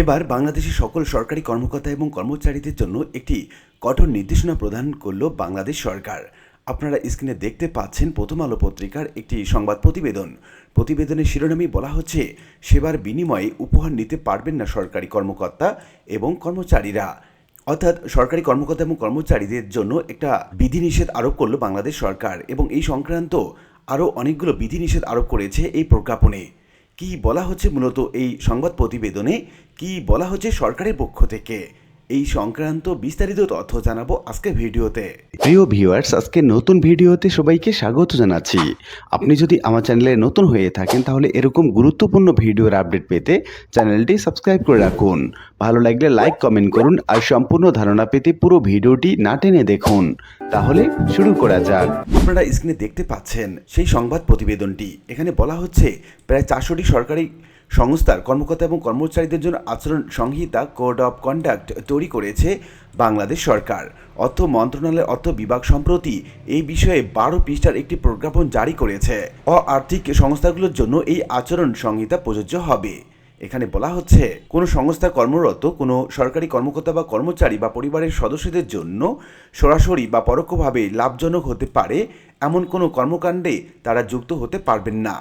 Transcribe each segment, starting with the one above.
এবার বাংলাদেশের সকল সরকারি কর্মকর্তা এবং কর্মচারীদের জন্য একটি কঠোর নির্দেশনা প্রদান করল বাংলাদেশ সরকার। আপনারা স্ক্রিনে দেখতে পাচ্ছেন প্রথম আলো পত্রিকার একটি সংবাদ প্রতিবেদন। প্রতিবেদনের শিরোনামে বলা হচ্ছে, সেবার বিনিময়ে উপহার নিতে পারবেন না সরকারি কর্মকর্তা এবং কর্মচারীরা। অর্থাৎ সরকারি কর্মকর্তা এবং কর্মচারীদের জন্য একটা বিধিনিষেধ আরোপ করল বাংলাদেশ সরকার এবং এই সংক্রান্ত আরও অনেকগুলো বিধিনিষেধ আরোপ করেছে এই প্রজ্ঞাপনে। কি বলা হচ্ছে মূলত এই সংবাদ প্রতিবেদনে? কি বলা হচ্ছে সরকারের পক্ষ থেকে? এই সংক্রান্ত বিস্তারিত তথ্য জানাব আজকে ভিডিওতে। প্রিয় ভিউয়ার্স আজকে নতুন ভিডিওতে সবাইকে স্বাগত জানাচ্ছি। আপনি যদি আমার চ্যানেলে নতুন হয়ে থাকেন তাহলে এরকম গুরুত্বপূর্ণ ভিডিওর আপডেট পেতে চ্যানেলটি সাবস্ক্রাইব করে রাখুন। ভালো লাগলে লাইক কমেন্ট করুন আর সম্পূর্ণ ধারণা পেতে পুরো ভিডিওটি না টেনে দেখুন। তাহলে শুরু করা যাক। আপনারা স্ক্রিনে দেখতে পাচ্ছেন সেই সংবাদ প্রতিবেদনটি। এখানে বলা হচ্ছে প্রায় চারশোটি সরকারি সংস্থার কর্মকর্তা এবং কর্মচারীদের জন্য আচরণ সংহিতা, কোড অফ কন্ডাক্ট তৈরি করেছে বাংলাদেশ সরকার। অর্থ মন্ত্রণালয়ের অর্থ বিভাগ সম্প্রতি এই বিষয়ে বারো পৃষ্ঠার একটি প্রজ্ঞাপন জারি করেছে। অ আর্থিক সংস্থাগুলোর জন্য এই আচরণ সংহিতা প্রযোজ্য হবে। এখানে বলা হচ্ছে, কোনো সংস্থা কর্মরত, কোনো সরকারি কর্মকর্তা বা কর্মচারী বা পরিবারের সদস্যদের জন্য সরাসরি বা পরোক্ষভাবে লাভজনক হতে পারে, এমন কোনো কর্মকাণ্ডে তারা যুক্ত হতে পারবেন না।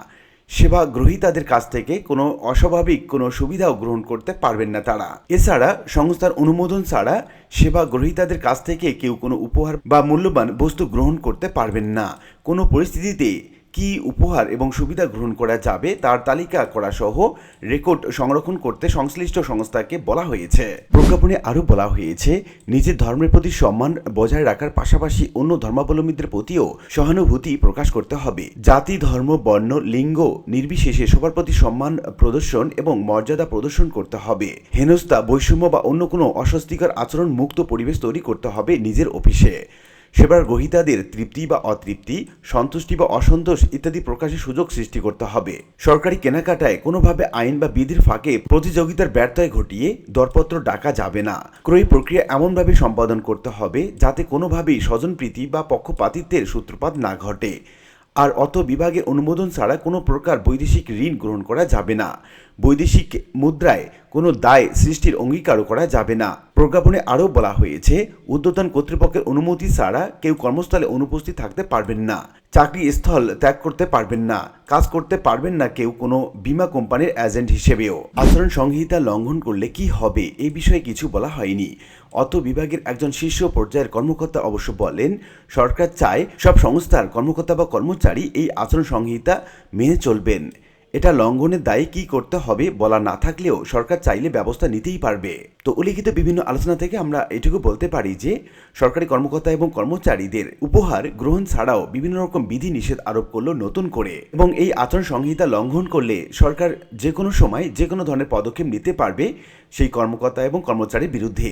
সেবা গ্রহীতাদের কাছ থেকে কোনো অস্বাভাবিক, কোনো সুবিধাও গ্রহণ করতে পারবেন না তারা। এছাড়া সংস্থার অনুমোদন ছাড়া সেবা গ্রহীতাদের কাছ থেকে কেউ কোনো উপহার বা মূল্যবান বস্তু গ্রহণ করতে পারবেন না। কোনো পরিস্থিতিতে কি উপহার এবং সুবিধা গ্রহণ করা যাবে তার তালিকা করা সহ রেকর্ড সংরক্ষণ করতে সংশ্লিষ্ট সংস্থাকে বলা হয়েছে। প্রজ্ঞাপনে আরও বলা হয়েছে, নিজের ধর্মের প্রতি সম্মান বজায় রাখার পাশাপাশি অন্য ধর্মাবলম্বীদের প্রতিও সহানুভূতি প্রকাশ করতে হবে। জাতি, ধর্ম, বর্ণ, লিঙ্গ নির্বিশেষে সবার প্রতি সম্মান প্রদর্শন এবং মর্যাদা প্রদর্শন করতে হবে। হেনস্থা, বৈষম্য বা অন্য কোনো অস্বস্তিকর আচরণ মুক্ত পরিবেশ তৈরি করতে হবে নিজের অফিসে। সেবার গ্রহীতাদের তৃপ্তি বা অতৃপ্তি, সন্তুষ্টি বা অসন্তোষ ইত্যাদি প্রকাশের সুযোগ সৃষ্টি করতে হবে। সরকারি কেনাকাটায় কোনোভাবে আইন বা বিধির ফাঁকে প্রতিযোগিতার ব্যর্থয় ঘটিয়ে দরপত্র ডাকা যাবে না। ক্রয় প্রক্রিয়া এমনভাবে সম্পাদন করতে হবে যাতে কোনোভাবেই স্বজনপ্রীতি বা পক্ষপাতিত্বের সূত্রপাত না ঘটে। আর অত বিভাগের অনুমোদন ছাড়া কোনো প্রকার বৈদেশিক ঋণ গ্রহণ করা যাবে না। বৈদেশিক মুদ্রায় কোনো দায় সৃষ্টির অঙ্গীকারও করা যাবে না। প্রজ্ঞাপনে আরও বলা হয়েছে উদ্যোতন কর্তৃপক্ষের অনুমতি ছাড়া কেউ কর্মস্থলে অনুপস্থিত থাকতে পারবেন না, চাকরি স্থল ত্যাগ করতে পারবেন না, কাজ করতে পারবেন না কেউ কোনো বীমা কোম্পানির এজেন্ট হিসেবেও। আচরণ সংহিতা লঙ্ঘন করলে কি হবে এই বিষয়ে কিছু বলা হয়নি। অত বিভাগের একজন শীর্ষ পর্যায়ের কর্মকর্তা অবশ্য বলেন, সরকার চায় সব সংস্থার কর্মকর্তা বা কর্মচারী এই আচরণ সংহিতা মেনে চলবেন। এটা লঙ্ঘনের দায়ে কি করতে হবে বলা না থাকলেও সরকার চাইলে ব্যবস্থা নিতেই পারবে। তো উল্লিখিত বিভিন্ন আলোচনা থেকে আমরা এটুকু বলতে পারি যে, সরকারি কর্মকর্তা এবং কর্মচারীদের উপহার গ্রহণ ছাড়াও বিভিন্ন রকম বিধি নিষেধ আরোপ করল নতুন করে এবং এই আচরণ সংহিতা লঙ্ঘন করলে সরকার যে কোনো সময় যে কোনো ধরনের পদক্ষেপ নিতে পারবে সেই কর্মকর্তা এবং কর্মচারীর বিরুদ্ধে।